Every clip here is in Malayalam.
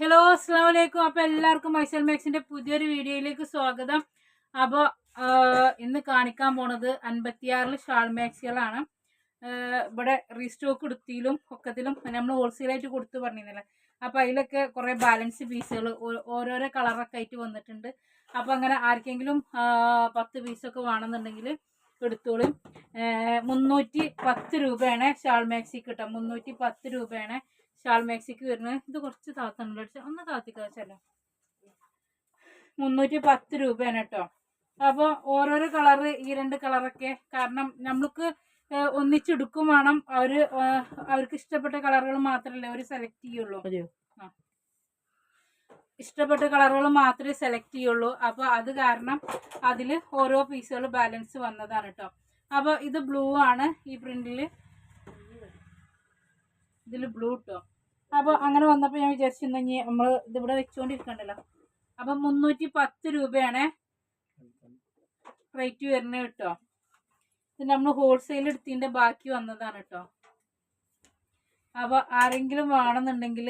ഹലോ അസ്സാം വലൈക്കും അപ്പോൾ എല്ലാവർക്കും മൈസൽ മാക്സിന്റെ പുതിയൊരു വീഡിയോയിലേക്ക് സ്വാഗതം. അപ്പോൾ ഇന്ന് കാണിക്കാൻ പോണത് അൻപത്തിയാറിൽ ഷാൾ മാക്സികളാണ്. ഇവിടെ റീസ്റ്റോക്ക് എടുത്തിലും ഒക്കത്തിലും നമ്മൾ ഹോൾസെയിലായിട്ട് കൊടുത്ത് പറഞ്ഞിരുന്നില്ല. അപ്പോൾ അതിലൊക്കെ കുറേ ബാലൻസ് പീസുകൾ ഓരോരോ കളറൊക്കെ ആയിട്ട് വന്നിട്ടുണ്ട്. അപ്പോൾ അങ്ങനെ ആർക്കെങ്കിലും പത്ത് പീസൊക്കെ വേണമെന്നുണ്ടെങ്കിൽ എടുത്തോളും. മുന്നൂറ്റി പത്ത് രൂപയാണ് ഷാൾ മാക്സി കിട്ടുക. മുന്നൂറ്റി പത്ത് രൂപയാണ് ഷാൾ മാക്സിക്ക് വരുന്നത്. ഇത് കുറച്ച് താത്തണല്ലോ ഒന്ന് താത്തിക്കാച്ചല്ലോ മുന്നൂറ്റി പത്ത് രൂപയാണ് കേട്ടോ. അപ്പോൾ ഓരോരോ കളറ് ഈ രണ്ട് കളറൊക്കെ കാരണം നമ്മൾക്ക് ഒന്നിച്ചെടുക്കും വേണം. അവർ അവർക്ക് ഇഷ്ടപ്പെട്ട കളറുകൾ മാത്രമല്ലേ അവർ സെലക്ട് ചെയ്യുള്ളൂ. ഇഷ്ടപ്പെട്ട കളറുകൾ മാത്രമേ സെലക്ട് ചെയ്യുള്ളൂ. അപ്പോൾ അത് കാരണം അതിൽ ഓരോ പീസുകൾ ബാലൻസ് വന്നതാണ് കേട്ടോ. അപ്പോൾ ഇത് ബ്ലൂ ആണ് ഈ പ്രിന്റിൽ ഇതിൽ ബ്ലൂ കേട്ടോ അപ്പോൾ അങ്ങനെ വന്നപ്പോൾ ഞാൻ വിചാരിച്ചിരുന്നെങ്കിൽ നമ്മൾ ഇതിവിടെ വെച്ചുകൊണ്ടിരിക്കണ്ടല്ലോ അപ്പം മുന്നൂറ്റി പത്ത് രൂപയാണ് റേറ്റ് വരുന്നത് കേട്ടോ. ഇത് നമ്മൾ ഹോൾസെയിൽ എടുത്തതിന്റെ ബാക്കി വന്നതാണ് കേട്ടോ. അപ്പോൾ ആരെങ്കിലും വേണമെന്നുണ്ടെങ്കിൽ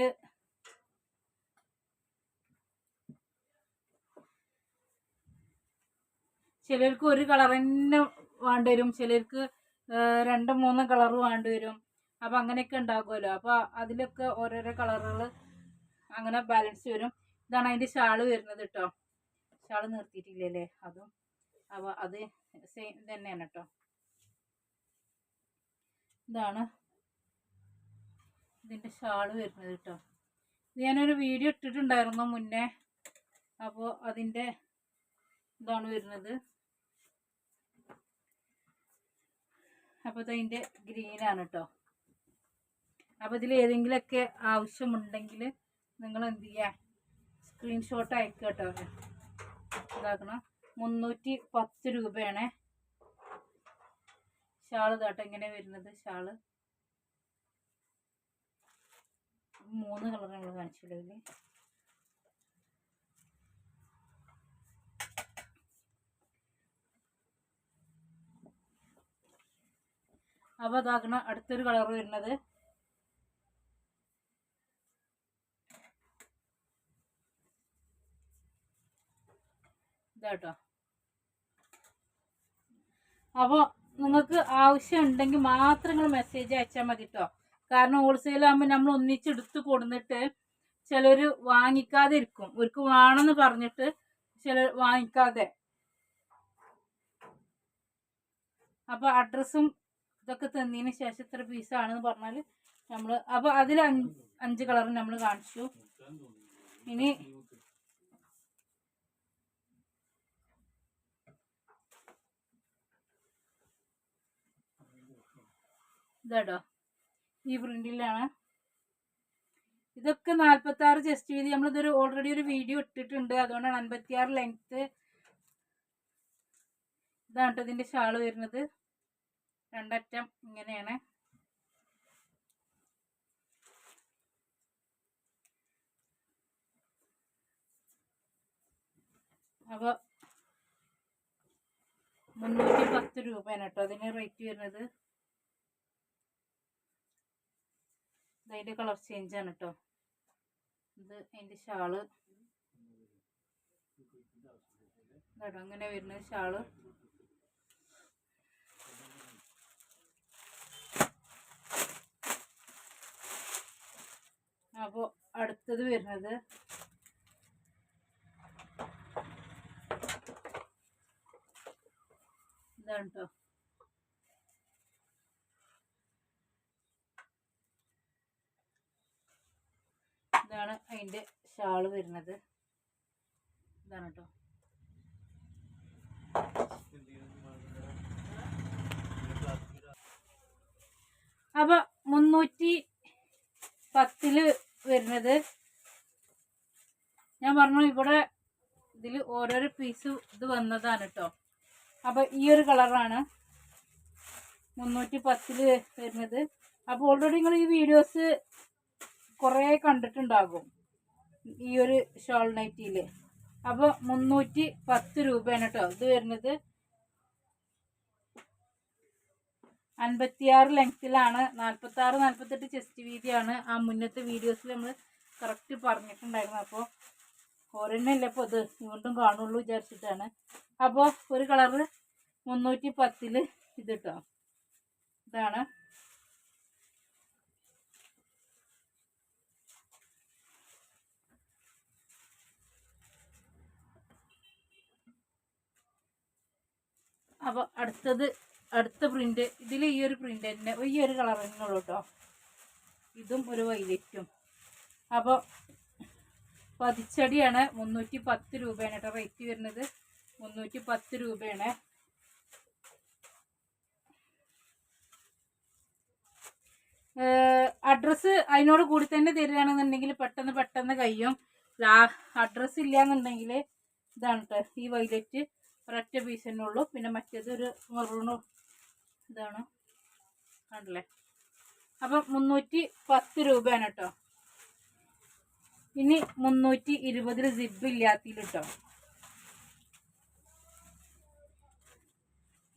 ചിലർക്ക് ഒരു കളർ തന്നെ വേണ്ടി വരും. ചിലർക്ക് രണ്ട് മൂന്ന് കളർ വേണ്ടി വരും. അപ്പം അങ്ങനെയൊക്കെ ഉണ്ടാകുമല്ലോ. അപ്പോൾ അതിലൊക്കെ ഓരോരോ കളറുകൾ അങ്ങനെ ബാലൻസ് വരും. ഇതാണ് അതിന്റെ ഷാൾ വരുന്നത് കേട്ടോ ഷാൾ നിർത്തിയിട്ടില്ലല്ലേ? അതും. അപ്പോൾ അത് സെയിം തന്നെയാണ് കേട്ടോ ഇതാണ് ഇതിന്റെ ഷാൾ വരുന്നത് കേട്ടോ ഇത് ഞാനൊരു വീഡിയോ ഇട്ടിട്ടുണ്ടായിരുന്നു മുന്നേ. അപ്പോൾ അതിന്റെ ഇതാണ് വരുന്നത്. അപ്പോൾ അതിന്റെ ഗ്രീനാണ് കേട്ടോ അപ്പോൾ ഇതിൽ ഏതെങ്കിലുമൊക്കെ ആവശ്യമുണ്ടെങ്കിൽ നിങ്ങൾ എന്ത് ചെയ്യുക സ്ക്രീൻഷോട്ട് അയക്കുക കേട്ടോ ഇതാക്കണം. മുന്നൂറ്റി പത്ത് രൂപയാണ്. ഷാൾ ഇതാട്ടോ ഇങ്ങനെ വരുന്നത് ഷാൾ. മൂന്ന് കളർ നമ്മൾ കാണിച്ചില്ലേ ഇതിൽ അപ്പോൾ അതാക്കണം അടുത്തൊരു കളർ വരുന്നത് ഇതാട്ടോ. അപ്പോൾ നിങ്ങൾക്ക് ആവശ്യം ഉണ്ടെങ്കിൽ മാത്രം നിങ്ങൾ മെസ്സേജ് അയച്ചാൽ മതി കേട്ടോ കാരണം ഹോൾസെയിൽ ആകുമ്പോൾ നമ്മൾ ഒന്നിച്ചെടുത്ത് കൊടുന്നിട്ട് ചിലർ വാങ്ങിക്കാതെ ഇരിക്കും അവർക്ക് വേണമെന്ന് പറഞ്ഞിട്ട് ചിലർ വാങ്ങിക്കാതെ. അപ്പോൾ അഡ്രസ്സും ഇതൊക്കെ തന്നതിന് ശേഷം ഇത്ര പീസാണെന്ന് പറഞ്ഞാൽ നമ്മൾ അപ്പോൾ അതിൽ അഞ്ച് അഞ്ച് കളർ നമ്മൾ കാണിച്ചു. ഇനി ഇതാട്ടോ. ഈ പ്രിന്റിലാണ്. ഇതൊക്കെ നാൽപ്പത്തി ആറ് ചെസ്റ്റ് വീതി നമ്മളിതൊരു ഓൾറെഡി ഒരു വീഡിയോ ഇട്ടിട്ടുണ്ട്. അതുകൊണ്ടാണ് അൻപത്തി ആറ് ലെങ്ത്ത് ഇതാണ് കേട്ടോ ഇതിന്റെ ഷാൾ വരുന്നത്. രണ്ടറ്റം ഇങ്ങനെയാണ്. അപ്പോൾ മുന്നൂറ്റി പത്ത് രൂപയാണ് കേട്ടോ അതിന് റേറ്റ് വരുന്നത്. അതിന്റെ കളർ ആണ് കേട്ടോ ഇത് അതിന്റെ ഷാൾ. കേട്ടോ അങ്ങനെ വരുന്ന ഷാൾ. അപ്പോൾ അടുത്തത് വരുന്നത് ഇതാണ് കേട്ടോ ഇതാണ് അതിന്റെ ഷാൾ വരുന്നത്. ഇതാണ് കേട്ടോ അപ്പൊ മുന്നൂറ്റി പത്തിൽ വരുന്നത്. ഞാൻ പറഞ്ഞു ഇവിടെ ഇതിൽ ഓരോരോ പീസ് ഇത് വന്നതാണ് കേട്ടോ അപ്പൊ ഈ ഒരു കളറാണ് മുന്നൂറ്റി പത്തിൽ വരുന്നത്. അപ്പോൾ ഓൾറെഡി നിങ്ങൾ ഈ വീഡിയോസ് കുറേ കണ്ടിട്ടുണ്ടാകും ഈ ഒരു ഷോൾ നൈറ്റിയിൽ അപ്പോൾ മുന്നൂറ്റി പത്ത് രൂപയാണ് കേട്ടോ ഇത് വരുന്നത് അൻപത്തിയാറ് ലെങ്ത്തിലാണ്. നാൽപ്പത്തി ആറ് നാൽപ്പത്തെട്ട് ചെസ്റ്റ് വീതിയാണ്. ആ മുന്നത്തെ വീഡിയോസിൽ നമ്മൾ കറക്റ്റ് പറഞ്ഞിട്ടുണ്ടായിരുന്നു. അപ്പോൾ ഒരെണ്ണല്ലേ അപ്പോൾ ഇത് വീണ്ടും കാണുള്ളൂ വിചാരിച്ചിട്ടാണ്. അപ്പോൾ ഒരു കളറ് മുന്നൂറ്റി പത്തിൽ ഇത് കേട്ടോ ഇതാണ്. അപ്പോൾ അടുത്തത് അടുത്ത പ്രിന്റ് ഇതിൽ ഈ ഒരു പ്രിന്റ് തന്നെ ഈ ഒരു കളർ തന്നെ കേട്ടോ ഇതും ഒരു വൈലറ്റും അപ്പോൾ പതിച്ചടിയാണ് മുന്നൂറ്റി പത്ത് രൂപയാണ് കേട്ടോ റേറ്റ് വരുന്നത്. മുന്നൂറ്റി പത്ത് രൂപയാണ് അഡ്രസ്സ് അതിനോട് കൂടി തന്നെ തരികയാണെന്നുണ്ടെങ്കിൽ പെട്ടെന്ന് പെട്ടെന്ന് കഴിയും. അഡ്രസ്സ് ഇല്ല എന്നുണ്ടെങ്കിൽ ഇതാണ് കേട്ടോ ഈ വൈലറ്റ് ഒരൊറ്റ പീസ് തന്നെ ഉള്ളൂ. പിന്നെ മറ്റേത് ഒരു മെറൂണോ ഇതാണ്. ആണല്ലേ അപ്പം മുന്നൂറ്റി പത്ത് രൂപയാണ് കേട്ടോ ഇനി മുന്നൂറ്റി ഇരുപതിൽ സിബ് ഇല്ലാത്തതിൽ കേട്ടോ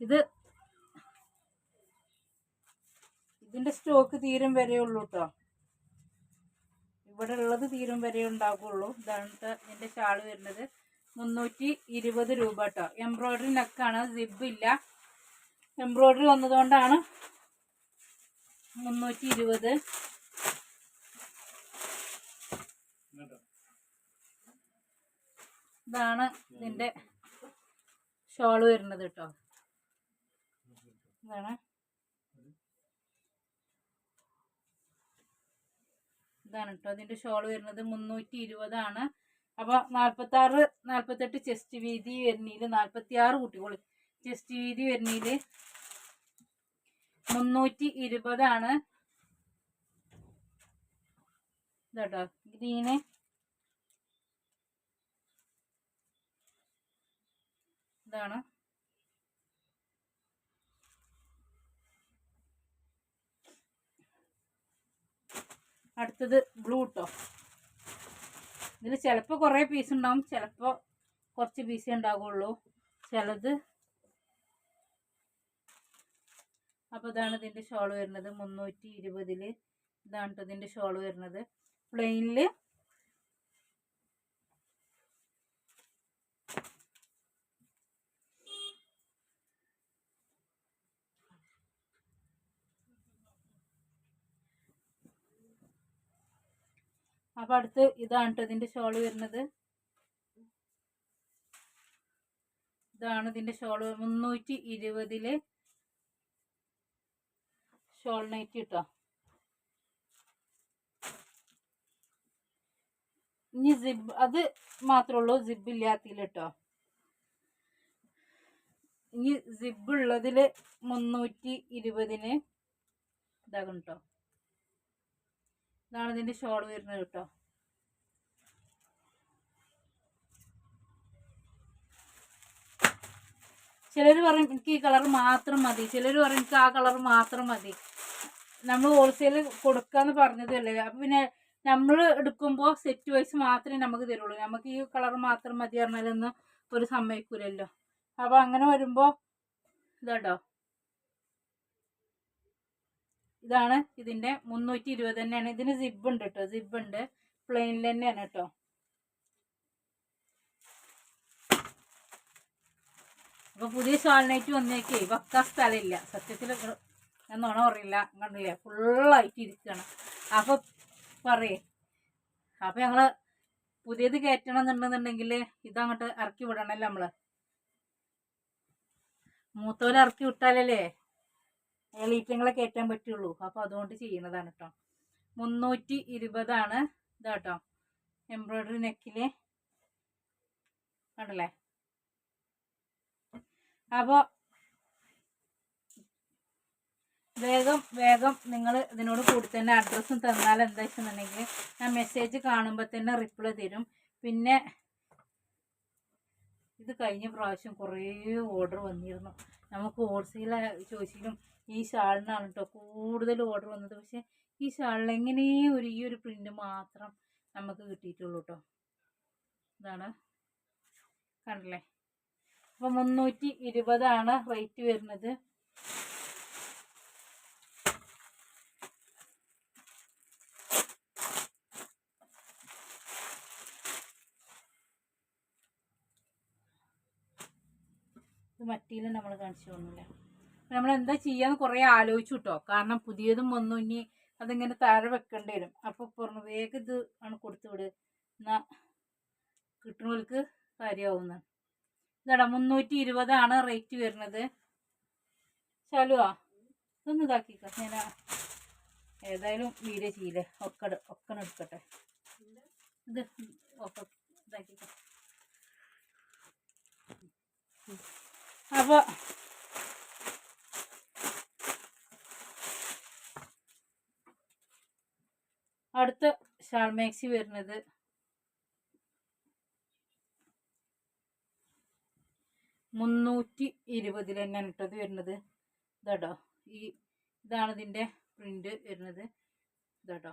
ഇത് ഇതിന്റെ സ്റ്റോക്ക് തീരും വരെ ഉള്ളൂ കേട്ടോ ഇവിടെ ഉള്ളത് തീരും വരെ ഉണ്ടാകുള്ളൂ ഇതാണ് എന്റെ ചാൾ വരുന്നത്. മുന്നൂറ്റി ഇരുപത് രൂപ കേട്ടോ എംബ്രോയ്ഡറി നെക്കാണ് സിബ് ഇല്ല. എംബ്രോയ്ഡറി വന്നതുകൊണ്ടാണ് മുന്നൂറ്റി ഇരുപത് ഇതാണ് ഇതിന്റെ ഷോൾ വരുന്നത് കേട്ടോ ഇതാണ്. ഇതാണ് കേട്ടോ അതിന്റെ ഷോൾ വരുന്നത്. മുന്നൂറ്റി ഇരുപതാണ് അപ്പോൾ നാൽപ്പത്തി ആറ് നാൽപ്പത്തെട്ട് ചെസ്റ്റ് വീതി വരുന്നതിൽ നാൽപ്പത്തി ആറ് കുട്ടികൾ ചെസ്റ്റ് വീതി വരുന്നതിൽ മുന്നൂറ്റി ഇരുപതാണ്. ഇതാട്ടോ ഗ്രീന്. ഇതാണ്. അടുത്തത് ബ്ലൂ ഇതിൽ ചിലപ്പോൾ കുറേ പീസ് ഉണ്ടാവും. ചിലപ്പോൾ കുറച്ച് പീസേ ഉണ്ടാവുള്ളൂ. ചിലത് അപ്പോൾ ഇതാണ് ഇതിന്റെ ഷോൾ വരുന്നത്. മുന്നൂറ്റി ഇരുപതിൽ ഇതാണ് ഇതിന്റെ ഷോൾ വരുന്നത്. പ്ലെയിനിൽ അപ്പോൾ അടുത്ത് ഇതാണ് ഇതിന്റെ ഇതിന്റെ ഷോൾ വരുന്നത്. ഇതാണ് ഇതിന്റെ ഷോൾ മുന്നൂറ്റി ഇരുപതിൽ ഷോൾ നൈറ്റ് കിട്ടോ ഇനി സിബ് അത് മാത്രമേ ഉള്ളൂ സിബ് ഇല്ലാത്തതിൽ കേട്ടോ ഇനി സിബ് ഉള്ളതിൽ മുന്നൂറ്റി ഇരുപതിന് ഇതാകും കേട്ടോ ഇതാണ് ഇതിന്റെ ഷോൾ വരുന്നത് കേട്ടോ. ചിലർ പറയും എനിക്ക് ഈ കളർ മാത്രം മതി. ചിലർ പറയും എനിക്ക് ആ കളർ മാത്രം മതി. നമ്മൾ ഹോൾസെയിൽ കൊടുക്കാന്ന് പറഞ്ഞതല്ലേ. അപ്പം പിന്നെ നമ്മൾ എടുക്കുമ്പോൾ സെറ്റ് വൈസ് മാത്രമേ നമുക്ക് തരുള്ളൂ. നമുക്ക് ഈ കളർ മാത്രം മതി പറഞ്ഞാലൊന്നും ഒരു സമ്മതിക്കൂലല്ലോ. അപ്പോൾ അങ്ങനെ വരുമ്പോൾ ഇതാട്ടോ. ഇതാണ് ഇതിന്റെ മുന്നൂറ്റി ഇരുപത് തന്നെയാണ്. ഇതിന് സിബ് ഉണ്ട് കേട്ടോ സിബ് ഉണ്ട്. പ്ലെയിനിൽ തന്നെയാണ് കേട്ടോ അപ്പോൾ പുതിയ ഷാളിനായിട്ട് വന്നേക്കേ വെക്കാൻ സ്ഥലമില്ല. സത്യത്തിൽ ഞാൻ നുണ പറയില്ല. കണ്ടില്ലേ? ഫുള്ളായിട്ട് ഇരിക്കണം. അപ്പോൾ പറയേ. അപ്പോൾ ഞങ്ങൾ പുതിയത് കയറ്റണം എന്നുണ്ടെന്നുണ്ടെങ്കിൽ ഇതങ്ങോട്ട് ഇറക്കി വിടണമല്ലോ നമ്മൾ മൂത്തോലെ ഇറക്കി വിട്ടാലല്ലേ? എളീറ്റങ്ങളെ കയറ്റാൻ പറ്റുള്ളൂ. അപ്പോൾ അതുകൊണ്ട് ചെയ്യുന്നതാണ് കേട്ടോ മുന്നൂറ്റി ഇരുപതാണ് ഇതാട്ടോ എംബ്രോയ്ഡറി നെക്കിൽ. കണ്ടല്ലേ? അപ്പോൾ വേഗം വേഗം നിങ്ങൾ ഇതിനോട് കൂടി തന്നെ അഡ്രസ്സും തന്നാൽ എന്താ വെച്ചെന്നുണ്ടെങ്കിൽ ഞാൻ മെസ്സേജ് കാണുമ്പോൾ തന്നെ റിപ്ലൈ തരും. പിന്നെ ഇത് കഴിഞ്ഞ പ്രാവശ്യം കുറേ ഓർഡർ വന്നിരുന്നു. നമുക്ക് ഹോൾസെയിൽ ചോദിച്ചാലും ഈ ഷാളിനാണ് കേട്ടോ കൂടുതൽ ഓർഡർ വന്നത്. പക്ഷെ ഈ ഷാളിൽ എങ്ങനെ ഒരു ഈ ഒരു പ്രിന്റ് മാത്രം നമുക്ക് കിട്ടിയിട്ടുള്ളൂ കേട്ടോ ഇതാണ്. കണ്ടല്ലേ? അപ്പോൾ മുന്നൂറ്റി ഇരുപതാണ് റേറ്റ് വരുന്നത്. മറ്റേ നമ്മൾ കാണിച്ചു തോന്നുന്നില്ല നമ്മൾ എന്താ ചെയ്യാന്ന് കുറേ ആലോചിച്ചു കേട്ടോ കാരണം പുതിയതും വന്നു ഇനി അതിങ്ങനെ താഴെ വെക്കേണ്ടി വരും. അപ്പോൾ പറഞ്ഞു വേഗം ഇത് ആണ് കൊടുത്തു വിട്. എന്നാൽ കിട്ടുന്നവർക്ക് കാര്യമാവുന്ന. ഇതാടാ മുന്നൂറ്റി ഇരുപതാണ് റേറ്റ് വരുന്നത്. ചാലുവാ ഇതൊന്ന് ഇതാക്കിക്കോ. ഞാൻ ഏതായാലും വീഡിയോ ചെയ്യില്ലേ ഒക്കെ ഒക്കെ എടുക്കട്ടെ. ഇത് ഒക്കെ ഇതാക്കിക്കോ. അപ്പോൾ അടുത്ത ഷാൾ മാക്സി വരുന്നത്. മുന്നൂറ്റി ഇരുപതിൽ തന്നെയാണ് ഇട്ടത് വരുന്നത്. ഇതാട്ടോ ഈ ഇതാണ് ഇതിന്റെ പ്രിന്റ് വരുന്നത്. ഇതാട്ടോ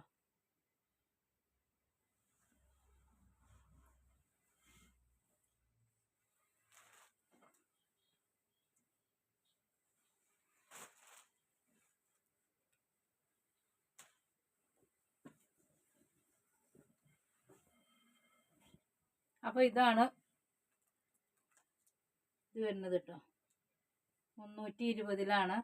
അപ്പോൾ ഇതാണ് ഇത് വരുന്നത് കേട്ടോ മുന്നൂറ്റി ഇരുപതിലാണ്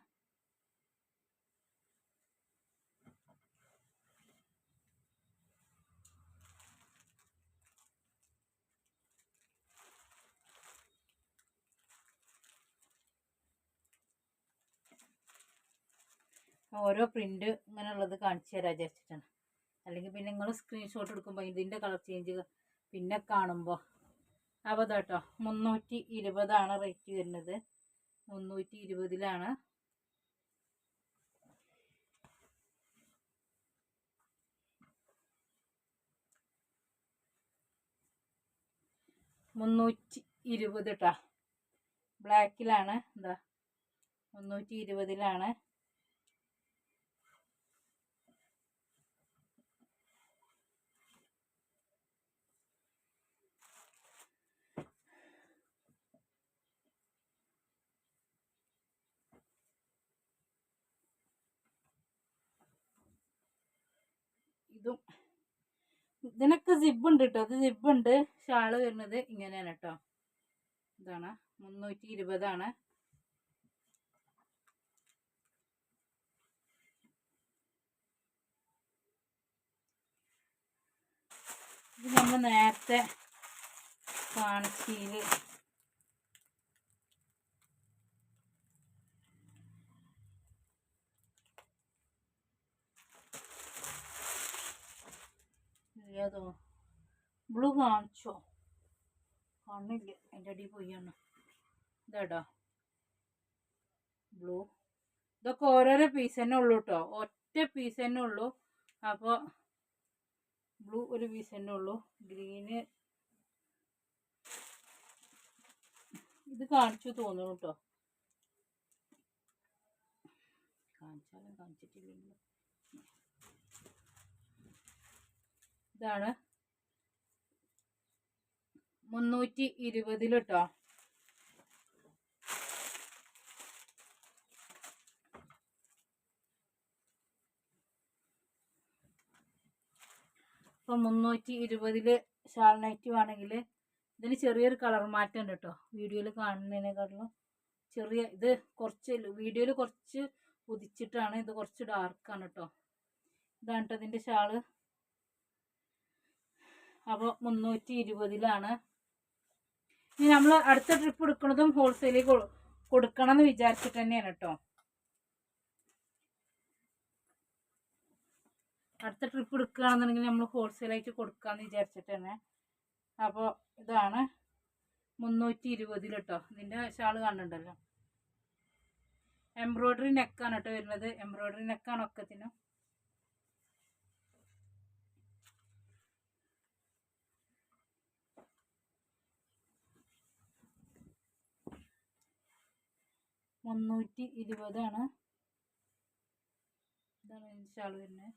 ഓരോ പ്രിന്റ് ഇങ്ങനെയുള്ളത് കാണിച്ചു തരാം വിചാരിച്ചിട്ടാണ്. അല്ലെങ്കിൽ പിന്നെ നിങ്ങൾ സ്ക്രീൻഷോട്ട് എടുക്കുമ്പോൾ ഇതിന്റെ കളർ ചേഞ്ച് പിന്നെ കാണുമ്പോൾ അപ്പോൾ കേട്ടോ മുന്നൂറ്റി ഇരുപതാണ് റേറ്റ് വരുന്നത്. മുന്നൂറ്റി ഇരുപതിലാണ് മുന്നൂറ്റി ഇരുപത് കേട്ടോ ബ്ലാക്കിലാണ് എന്താ മുന്നൂറ്റി ഇരുപതിലാണ് ഇതും ഇതിനൊക്കെ സിബ് ഉണ്ട് കേട്ടോ അത് സിബ് ഉണ്ട് ഷാൾ വരുന്നത് ഇങ്ങനെയാണ് കേട്ടോ ഇതാണ്. മുന്നൂറ്റി ഇരുപതാണ് ഇത് നമ്മൾ നേരത്തെ കാണിച്ചതിൽ ഏതോ ബ്ലൂ കാണിച്ചോ? കാണില്ല അതിന്റെ അടിയിൽ പോയാണ് ഇതാട്ടോ ബ്ലൂ. ഇതൊക്കെ ഓരോരോ പീസ് തന്നെ ഉള്ളൂ കേട്ടോ ഒറ്റ പീസ് തന്നെ ഉള്ളൂ. അപ്പോൾ ബ്ലൂ ഒരു പീസ് തന്നെ ഉള്ളൂ. ഗ്രീന് ഇത് കാണിച്ചു തോന്നുന്നു കേട്ടോ കാണിച്ചാലും കാണിച്ചിട്ടില്ലെങ്കിൽ ഇതാണ്. മുന്നൂറ്റി ഇരുപതിൽ കേട്ടോ ഇപ്പം മുന്നൂറ്റി ഇരുപതിൽ ഷാൾ നൈറ്റ് വേണമെങ്കിൽ ഇതിന് ചെറിയൊരു കളർ മാറ്റം ഉണ്ട് കേട്ടോ വീഡിയോയിൽ കാണുന്നതിനെക്കാട്ടിലും ചെറിയ ഇത് കുറച്ച് വീഡിയോയിൽ കുറച്ച് ഉദിച്ചിട്ടാണ് ഇത് കുറച്ച് ഡാർക്കാണ് കേട്ടോ ഇതാണ് കേട്ടോ ഇതിന്റെ ഷാൾ. അപ്പോൾ മുന്നൂറ്റി ഇരുപതിലാണ് ഇനി നമ്മൾ അടുത്ത ട്രിപ്പ് എടുക്കുന്നതും ഹോൾസെയിൽ കൊടുക്കണം എന്ന് വിചാരിച്ചിട്ട് തന്നെയാണ് കേട്ടോ അടുത്ത ട്രിപ്പ് എടുക്കുകയാണെന്നുണ്ടെങ്കിൽ നമ്മൾ ഹോൾസെയിലായിട്ട് കൊടുക്കാമെന്ന് വിചാരിച്ചിട്ട് തന്നെ. അപ്പോൾ ഇതാണ് മുന്നൂറ്റി ഇരുപതിൽ കേട്ടോ ഇതിന്റെ ഷാൾ കാണുന്നുണ്ടല്ലോ എംബ്രോയ്ഡറി നെക്കാണ് കേട്ടോ വരുന്നത്. എംബ്രോയ്ഡറി നെക്കാണ് ഒക്കത്തിനും. മുന്നൂറ്റി ഇരുപതാണ് ഇതാണ് ഷാൾ വരുന്നത്.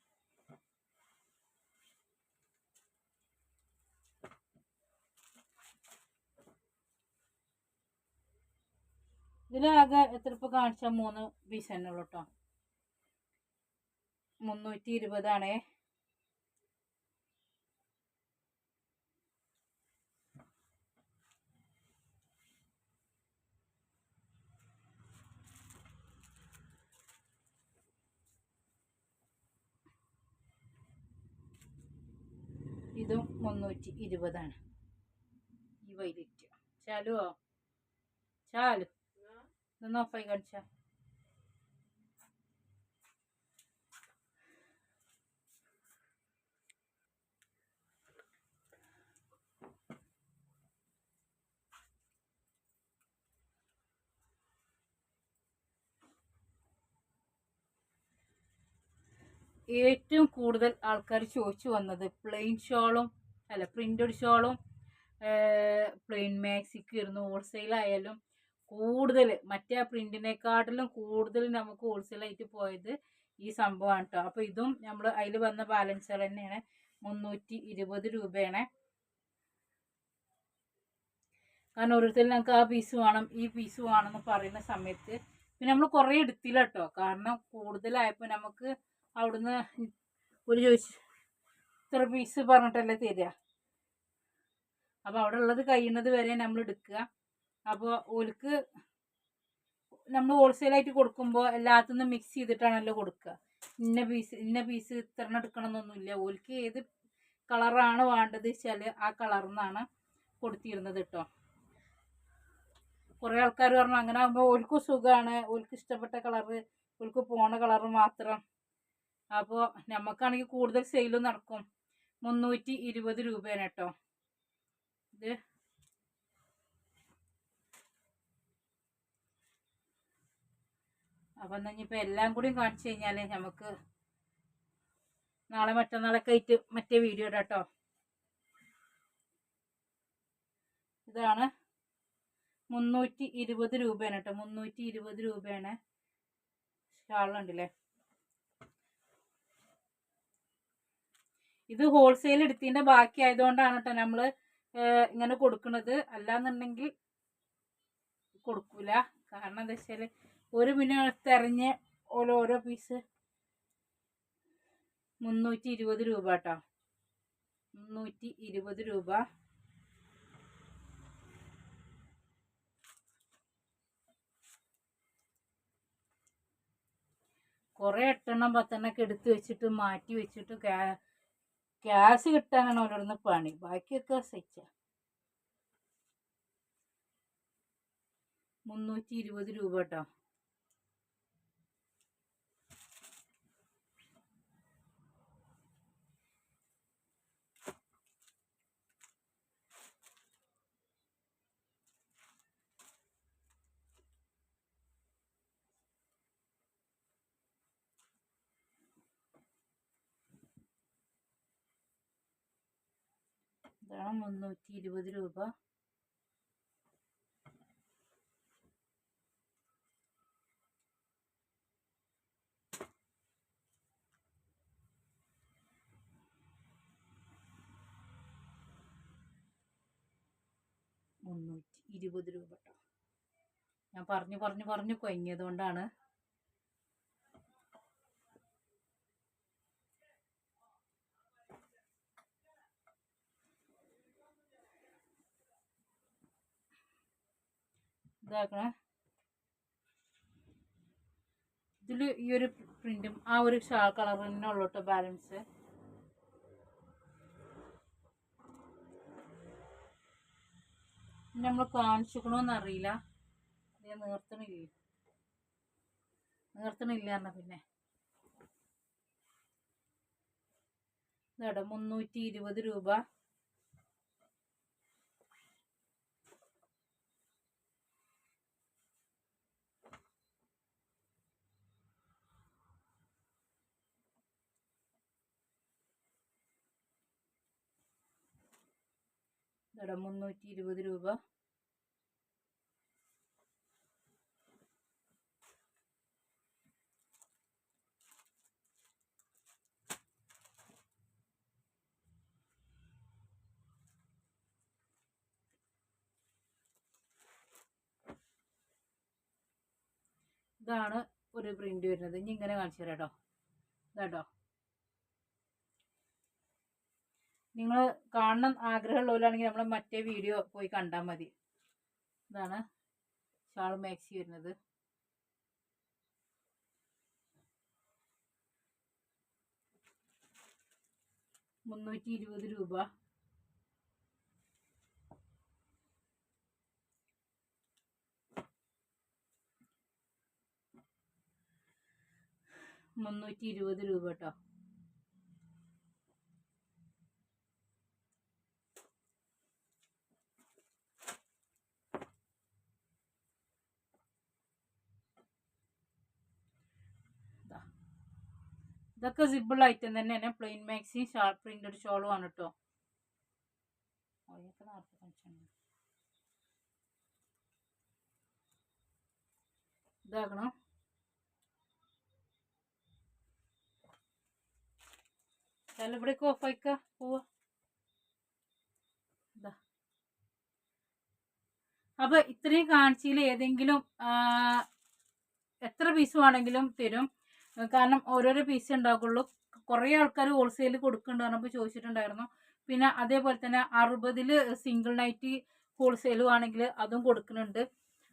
ഇതിലാകെ എത്ര ഇപ്പോൾ കാണിച്ചാൽ മൂന്ന് പീസ് തന്നെ ഉള്ളൂ കേട്ടോ മുന്നൂറ്റി ഇരുപതാണേ ഇതും മുന്നൂറ്റി ഇരുപതാണ്. ഈ വൈലറ്റ് ചാലുവോ? ചാലു. ഇതൊന്ന് ഓഫായി കാണിച്ചാ. ഏറ്റവും കൂടുതൽ ആൾക്കാർ ചോദിച്ചു വന്നത് പ്ലെയിൻ ഷോളും അല്ല പ്രിന്റ് ഷോളും പ്ലെയിൻ മാക്സിക്ക് ഇരുന്ന് ഹോൾസെയിലായാലും കൂടുതൽ മറ്റേ ആ പ്രിന്റിനെക്കാട്ടിലും കൂടുതൽ നമുക്ക് ഹോൾസെയിലായിട്ട് പോയത് ഈ സംഭവമാണ് കേട്ടോ അപ്പോൾ ഇതും നമ്മൾ അതിൽ വന്ന ബാലൻസ് തന്നെയാണ്. മുന്നൂറ്റി ഇരുപത് രൂപയാണ്. കാരണം ഓരോരുത്തരും ഞങ്ങൾക്ക് ആ പീസ് വേണം ഈ പീസ് വേണമെന്ന് പറയുന്ന സമയത്ത് പിന്നെ നമ്മൾ കുറേ എടുത്തില്ല കേട്ടോ കാരണം കൂടുതലായപ്പോൾ നമുക്ക് അവിടുന്ന് ഒരു ചോദിച്ചു ഇത്ര പീസ് പറഞ്ഞിട്ടല്ലേ തരിക? അപ്പോൾ അവിടെ ഉള്ളത് കഴിയുന്നത് വരെ നമ്മൾ എടുക്കുക. അപ്പോൾ ഓൽക്ക് നമ്മൾ ഹോൾസെയിലായിട്ട് കൊടുക്കുമ്പോൾ എല്ലാത്തുനിന്നും മിക്സ് ചെയ്തിട്ടാണല്ലോ കൊടുക്കുക. ഇന്ന പീസ് ഇന്ന പീസ് ഇത്ര എടുക്കണം എന്നൊന്നുമില്ല ഓൽക്ക് ഏത് കളറാണ് വേണ്ടത് വെച്ചാൽ ആ കളറിൽ നിന്നാണ് കൊടുത്തിരുന്നത് കേട്ടോ കുറേ ആൾക്കാർ പറഞ്ഞു അങ്ങനെ ആകുമ്പോൾ ഓൽക്കും സുഖമാണ് ഓൽക്ക് ഇഷ്ടപ്പെട്ട കളറ് ഓൽക്ക് പോണ കളറ് മാത്രം. അപ്പോൾ നമുക്കാണെങ്കിൽ കൂടുതൽ സെയിലും നടക്കും. മുന്നൂറ്റി ഇരുപത് രൂപയാണ് കേട്ടോ. ഇത് അപ്പം എന്നാൽ ഇനിയിപ്പോൾ എല്ലാം കൂടി കാണിച്ചു കഴിഞ്ഞാൽ നമുക്ക് നാളെ മറ്റന്നാളൊക്കെ ആയിട്ട് മറ്റേ വീഡിയോ ഇടാം കേട്ടോ. ഇതാണ് മുന്നൂറ്റി ഇരുപത് രൂപയാണ് കേട്ടോ. മുന്നൂറ്റി ഇരുപത് രൂപയാണ് ഷാളുണ്ടല്ലേ ഇത് ഹോൾസെയിൽ എടുത്തതിന്റെ ബാക്കി ആയതുകൊണ്ടാണ് കേട്ടോ നമ്മൾ ഇങ്ങനെ കൊടുക്കുന്നത്. അല്ലാന്നുണ്ടെങ്കിൽ കൊടുക്കൂല. കാരണം എന്താ വെച്ചാൽ ഒരു മിനിറ്റ് തെരഞ്ഞ് ഓരോ ഓരോ പീസ് മുന്നൂറ്റി ഇരുപത് രൂപ കേട്ടോ മുന്നൂറ്റി ഇരുപത് രൂപ. കുറേ എട്ടെണ്ണം പത്തെണ്ണൊക്കെ എടുത്ത് വെച്ചിട്ട് മാറ്റി വെച്ചിട്ട് ക്യാഷ് കിട്ടാനാണ് ഓരോന്ന് പണി. ബാക്കിയൊക്കെ സഹിച്ച മുന്നൂറ്റി ഇരുപത് രൂപ കേട്ടോ ഇതാണ് മുന്നൂറ്റി ഇരുപത് രൂപ. മുന്നൂറ്റി ഇരുപത് രൂപ ഞാൻ പറഞ്ഞു പറഞ്ഞു പറഞ്ഞു കൊഞ്ഞത് കൊണ്ടാണ് ഇതാക്കണേ. ഇതിൽ ഈ ഒരു പ്രിന്റും ആ ഒരു ഷാൾ കളർ തന്നെ ഉള്ളു കേട്ടോ ബാലൻസ്. നമ്മൾ കാണിച്ചിക്കണമെന്നറിയില്ല ഞാൻ നിർത്തണില്ലേ? നിർത്തണില്ല എന്നാ പിന്നെ. ഇതാട്ടോ മുന്നൂറ്റി ഇരുപത് രൂപ. ഇതാ മുന്നൂറ്റി ഇരുപത് രൂപ. ഇതാണ് ഒരു പ്രിന്റ് വരുന്നത്. ഇനി ഇങ്ങനെ കാണിച്ചു തരാം കേട്ടോ. ഇതാട്ടോ. നിങ്ങൾ കാണണം ആഗ്രഹമുള്ളവരാണെങ്കിൽ നമ്മൾ മറ്റേ വീഡിയോ പോയി കണ്ടാൽ മതി. ഇതാണ് ഷാൾ മാക്സി വരുന്നത്. മുന്നൂറ്റി ഇരുപത് രൂപ. മുന്നൂറ്റി ഇരുപത് രൂപ കേട്ടോ. ഇതൊക്കെ സിബിൾ ഐറ്റം തന്നെയാണ് പ്ലെയിൻ മാക്സിയും ഷാർപ്പ് ഒരു ഷോളും ആണ് കേട്ടോ കാണിച്ചാണ്. ഇതാകണം ഇവിടേക്ക് ആയിക്ക. പോവാ. ഇതാ. അപ്പൊ ഇത്രയും കാണിച്ചതിൽ ഏതെങ്കിലും എത്ര പീസ് വേണമെങ്കിലും തരും? കാരണം ഓരോരോ പീസ് ഉണ്ടാക്കുള്ളൂ കുറേ ആൾക്കാർ ഹോൾസെയിൽ കൊടുക്കുന്നുണ്ട് പറഞ്ഞപ്പോൾ ചോദിച്ചിട്ടുണ്ടായിരുന്നു. പിന്നെ അതേപോലെ തന്നെ അറുപതിൽ സിംഗിൾ നൈറ്റ് ഹോൾസെയിലും ആണെങ്കിൽ അതും കൊടുക്കുന്നുണ്ട്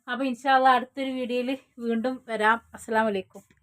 അപ്പോൾ ഇൻഷാല്ല അടുത്തൊരു വീഡിയോയിൽ വീണ്ടും വരാം. അസ്സാം വലൈക്കും